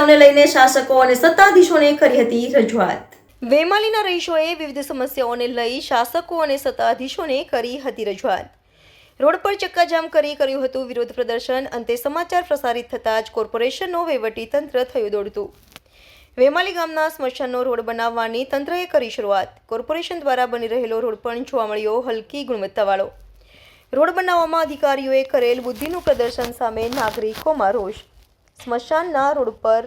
સમસ્યાઓને લઈને શાસકો અને સત્તાધીશોને કરી હતી રજૂઆત. વેમાલીના રહીશોએ વિવિધ સમસ્યાઓને લઈ શાસકો અને સત્તાધીશોને કરી હતી રજૂઆત. રોડ પર ચક્કાજામ કરી કર્યું હતું વિરોધ પ્રદર્શન, અંતે સમાચાર પ્રસારિત થતાં જ કોર્પોરેશનનો તંત્ર થયું દોડતું. વેમાલી ગામના સ્મશાનનો રોડ બનાવવાની તંત્રએ કરી શરૂઆત. કોર્પોરેશન દ્વારા બની રહેલો રોડ પણ જોવા મળ્યો હલકી ગુણવત્તાવાળો. રોડ બનાવવામાં અધિકારીઓએ કરેલ બુદ્ધિનું પ્રદર્શન સામે નાગરિકોમાં રોષ. સ્મશાનના રોડ પર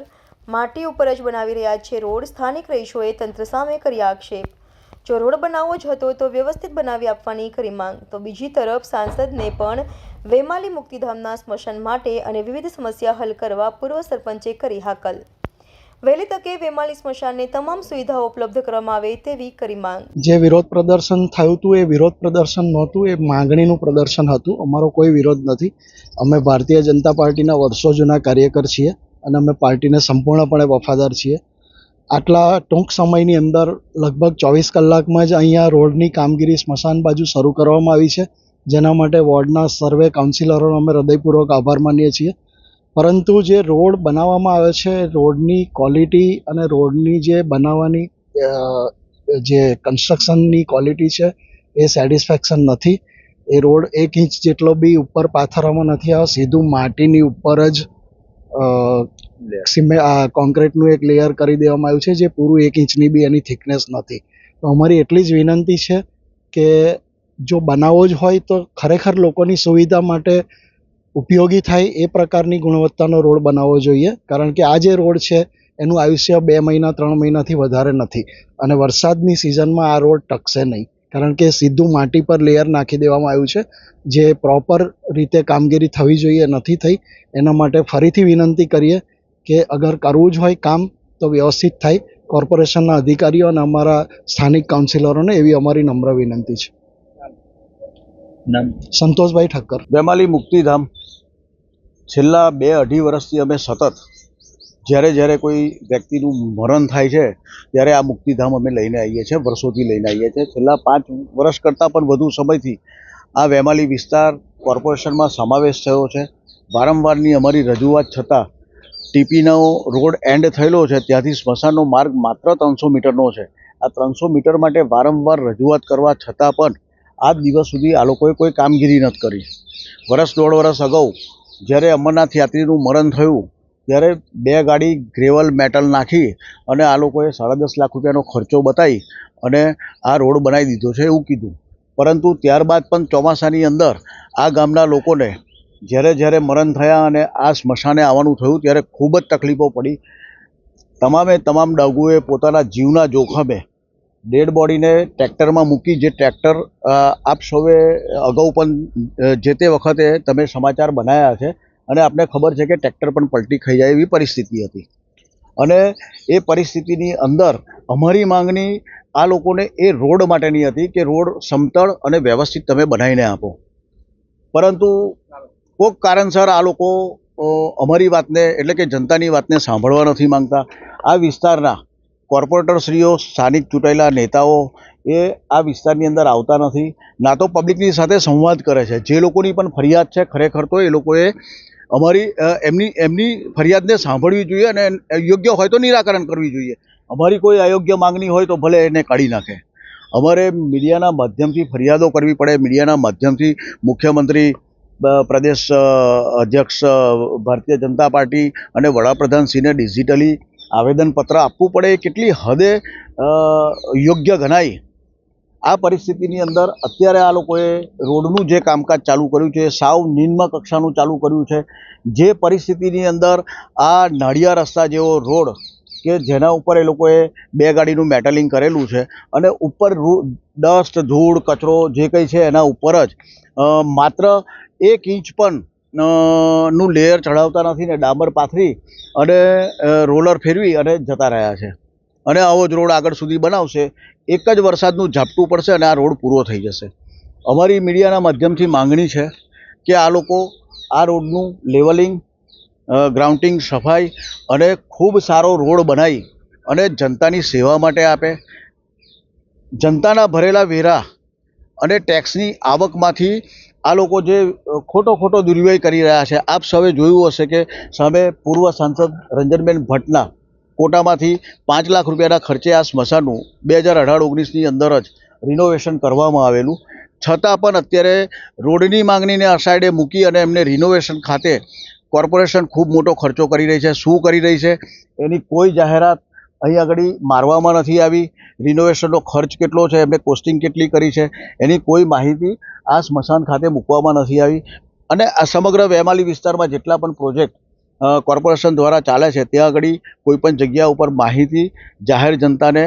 માટી ઉપર જ બનાવી રહ્યા છે રોડ. સ્થાનિક રહીશોએ તંત્ર સામે કરી આક્ષેપ. જો રોડ બનાવવો જ હતો તો વ્યવસ્થિત બનાવી આપવાની કરી માંગ. તો બીજી તરફ સાંસદને પણ વેમાલી મુક્તિધામના સ્મશાન માટે અને વિવિધ સમસ્યા હલ કરવા પૂર્વ સરપંચે કરી હાકલ. વહેલી તકે વેમાલી સ્મશાનને તમામ સુવિધાઓ ઉપલબ્ધ કરવામાં આવે તેવી કરી માંગ. જે વિરોધ પ્રદર્શન થયું હતું, એ વિરોધ પ્રદર્શન નહોતું, એ માંગણીનું પ્રદર્શન હતું. અમારો કોઈ વિરોધ નથી. અમે ભારતીય જનતા પાર્ટીના વર્ષો જૂના કાર્યકર છીએ અને અમે પાર્ટીને સંપૂર્ણપણે વફાદાર છીએ. આટલા ટૂંક સમયની અંદર લગભગ ચોવીસ કલાકમાં જ અહીંયા રોડની કામગીરી સ્મશાન બાજુ શરૂ કરવામાં આવી છે. જેના માટે વોર્ડના સર્વે કાઉન્સિલરોનો અમે હૃદયપૂર્વક આભાર માનીએ છીએ. પરંતુ જે રોડ બનાવવામાં આવે છે રોડની ક્વોલિટી અને રોડની જે બનાવવાની જે કન્સ્ટ્રક્શનની ક્વોલિટી છે એ સેટિસ્ફેક્શન નથી. એ રોડ એક ઇંચ જેટલો બી ઉપર પાથરવામાં નથી આવ્યો સીધું માટીની ઉપર જ સિમે આ કોન્ક્રીટનું એક લેયર કરી દેવામાં આવ્યું છે જે પૂરું એક ઇંચની બી એની થિકનેસ નથી. તો અમારી એટલી જ વિનંતી છે કે જો બનાવવો જ હોય તો ખરેખર લોકોની સુવિધા માટે ઉપયોગી થાય એ પ્રકારની ગુણવત્તાનો રોડ બનાવવો જોઈએ. કારણ કે આ જે રોડ છે, એનું આયુષ્ય બે મહિના, ત્રણ મહિનાથી વધારે નથી. અને વરસાદની સિઝનમાં આ રોડ ટકશે નહીં. કારણ કે સીધું માટી પર લેયર નાખી દેવામાં આવ્યું છે. જે પ્રોપર રીતે કામગીરી થવી જોઈએ, નથી થઈ, એના માટે ફરીથી વિનંતી કરીએ કે અગર કરવું જ હોય કામ, તો વ્યવસ્થિત થાય. કોર્પોરેશનના અધિકારીઓ અને અમારા સ્થાનિક કાઉન્સિલરોને એવી અમારી નમ્ર વિનંતી છે. સંતોષભાઈ ઠક્કર. વેમાલી મુક્તિધામ. છેલ્લા બે અઢી વર્ષથી અમે સતત જ્યારે જ્યારે કોઈ વ્યક્તિનું મરણ થાય છે ત્યારે આ મુક્તિધામ અમે લઈને આવીએ છીએ વર્ષોથી લઈને આવીએ છીએ. છેલ્લા પાંચ વર્ષ કરતાં પણ વધુ સમયથી આ વેમાલી વિસ્તાર કોર્પોરેશનમાં સમાવેશ થયો છે. વારંવારની અમારી રજૂઆત છતાં ટીપીનો રોડ એન્ડ થયેલો છે ત્યાંથી સ્મશાનનો માર્ગ માત્ર ત્રણસો મીટરનો છે. આ ત્રણસો મીટર માટે વારંવાર રજૂઆત કરવા છતાં પણ આજ દિવસ સુધી આ લોકોએ કોઈ કામગીરી નથી કરી. વર્ષ દોઢ વર્ષ અગાઉ જ્યારે અમરનાથ યાત્રીનું મરણ થયું, ત્યારે બે ગાડી ગ્રેવલ મેટલ નાખી અને આ લોકોએ સાડા દસ લાખ રૂપિયાનો ખર્ચો બતાવી અને આ રોડ બનાવી દીધો છે એવું કીધું. પરંતુ ત્યારબાદ પણ ચોમાસાની અંદર આ ગામના લોકોને જ્યારે જ્યારે મરણ થયા અને આ સ્મશાને આવવાનું થયું, ત્યારે ખૂબ જ તકલીફો પડી. તમામે તમામ ડાગુએ પોતાના જીવના જોખમે ડેડ બોડીને ટ્રેક્ટરમાં મૂકી જે ટ્રેક્ટર આપ સૌએ અગાઉ પણ જે તે વખતે તમે સમાચાર બનાવ્યા છે અને આપને ખબર છે કે ટ્રેક્ટર પણ પલટી ખાઈ જાય એવી પરિસ્થિતિ હતી. અને એ પરિસ્થિતિની અંદર અમારી માંગણી આ લોકોને એ રોડ માટેની હતી કે રોડ સમતળ અને વ્યવસ્થિત તમે બનાવીને આપો. પરંતુ કોઈક કારણસર આ લોકો અમારી વાતને એટલે કે જનતાની વાતને સાંભળવા નથી માંગતા. આ વિસ્તારના કોર્પોરેટરશ્રીઓ, સ્થાનિક ચૂંટાયેલા નેતાઓ એ આ વિસ્તારની અંદર આવતા નથી. ના તો પબ્લિકની સાથે સંવાદ કરે છે. જે લોકોની પણ ફરિયાદ છે ખરેખર તો એ લોકોએ અમારી એમની એમની ફરિયાદને સાંભળવી જોઈએ અને યોગ્ય હોય તો નિરાકરણ કરવી જોઈએ. અમારી કોઈ અયોગ્ય માંગણી હોય તો ભલે એને કાઢી નાખે. અમારે મીડિયાના માધ્યમથી ફરિયાદો કરવી પડે. મીડિયાના માધ્યમથી મુખ્યમંત્રી પ્રદેશ અધ્યક્ષ ભારતીય જનતા પાર્ટી અને વડાપ્રધાનશ્રીને ડિજિટલી આવેદનપત્ર આપવું પડે એ કેટલી હદે યોગ્ય ગણાય? આ પરિસ્થિતિની અંદર અત્યારે આ લોકોએ રોડનું જે કામકાજ ચાલુ કર્યું છે, સાવ નિમ્ન કક્ષાનું ચાલુ કર્યું છે, જે પરિસ્થિતિની અંદર આ નાળિયા રસ્તા જેવો રોડ કે જેના ઉપર એ લોકોએ બે ગાડીનું મેટલિંગ કરેલું છે અને ઉપર ડસ્ટ, ધૂળ, કચરો જે કંઈ છે એના ઉપર જ માત્ર એક ઇંચ પણ નું લેયર ચડાવતા નથી ને ડામર પાથરી અને રોલર ફેરવી અને જતા રહ્યા છે. અને આવો જ રોડ આગળ સુધી બનાવશે. એક જ વરસાદનું ઝાપટું પડશે અને આ રોડ પૂરો થઈ જશે. અમારી મીડિયાના માધ્યમથી માંગણી છે કે આ લોકો આ રોડનું લેવલિંગ ગ્રાઉન્ટિંગ સફાઈ અને ખૂબ સારો રોડ બનાવી અને જનતાની સેવા માટે આપે. જનતાના ભરેલા વેરા અને ટેક્સની આવકમાંથી આ લોકો જે ખોટો ખોટો દુર્વ્યય કરી રહ્યા છે, આપ સૌએ જોયું હશે કે સામે પૂર્વ સાંસદ રંજનબેન ભટ્ટના કોટામાંથી પાંચ લાખ રૂપિયાના ખર્ચે આ સ્મશાનનું બે હજાર અઢાર ઓગણીસની અંદર જ રિનોવેશન કરવામાં આવેલું. છતાં પણ અત્યારે રોડની માંગણીને અસાઇડે મૂકી અને એમને રિનોવેશન ખાતે કોર્પોરેશન ખૂબ મોટો ખર્ચો કરી રહી છે, શું કરી રહી છે, એની કોઈ જાહેરાત અહીં આગળ મારવામાં નથી આવી. રિનોવેશનનો ખર્ચ કેટલો છે, એમને કોસ્ટિંગ કેટલી કરી છે, એની કોઈ માહિતી આ સ્મશાન ખાતે મૂકવામાં નથી આવી. અને આ સમગ્ર વેમાલી વિસ્તારમાં જેટલા પણ પ્રોજેક્ટ કોર્પોરેશન દ્વારા ચાલે છે, ત્યાં આગળ કોઈપણ જગ્યા ઉપર માહિતી જાહેર જનતાને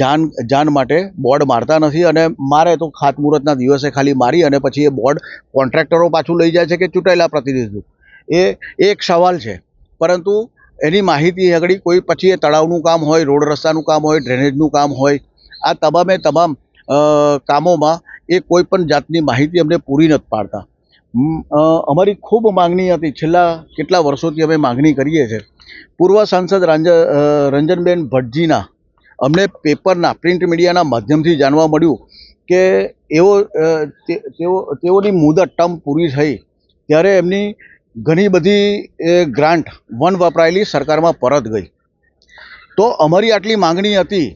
જાન જાન માટે બોર્ડ મારતા નથી અને મારે તો ખાતમુહૂર્તના દિવસે ખાલી મારી અને પછી એ બોર્ડ કોન્ટ્રાક્ટરો પાછું લઈ જાય છે કે ચૂંટાયેલા પ્રતિનિધિઓ. એ એ એક સવાલ છે. પરંતુ એની માહિતી આગળ કોઈ પછી એ તળાવનું કામ હોય, રોડ રસ્તાનું કામ હોય ડ્રેનેજનું કામ હોય, આ તમામે તમામ કામોમાં એ કોઈ પણ જાતની માહિતી અમને પૂરી નથી પાડતા. અમારી ખૂબ માંગણી હતી, છેલ્લા કેટલા વર્ષોથી અમે માગણી કરીએ છીએ. પૂર્વ સાંસદ રાંજ રંજનબેન ભટ્ટજીના અમને પેપરના, પ્રિન્ટ મીડિયાના માધ્યમથી જાણવા મળ્યું કે એવો તેઓ, તેઓની મુદત ટર્મ પૂરી થઈ, ત્યારે એમની ઘણી બધી એ ગ્રાન્ટ વન વપરાયેલી સરકારમાં પરત ગઈ. તો અમારી આટલી માંગણી હતી.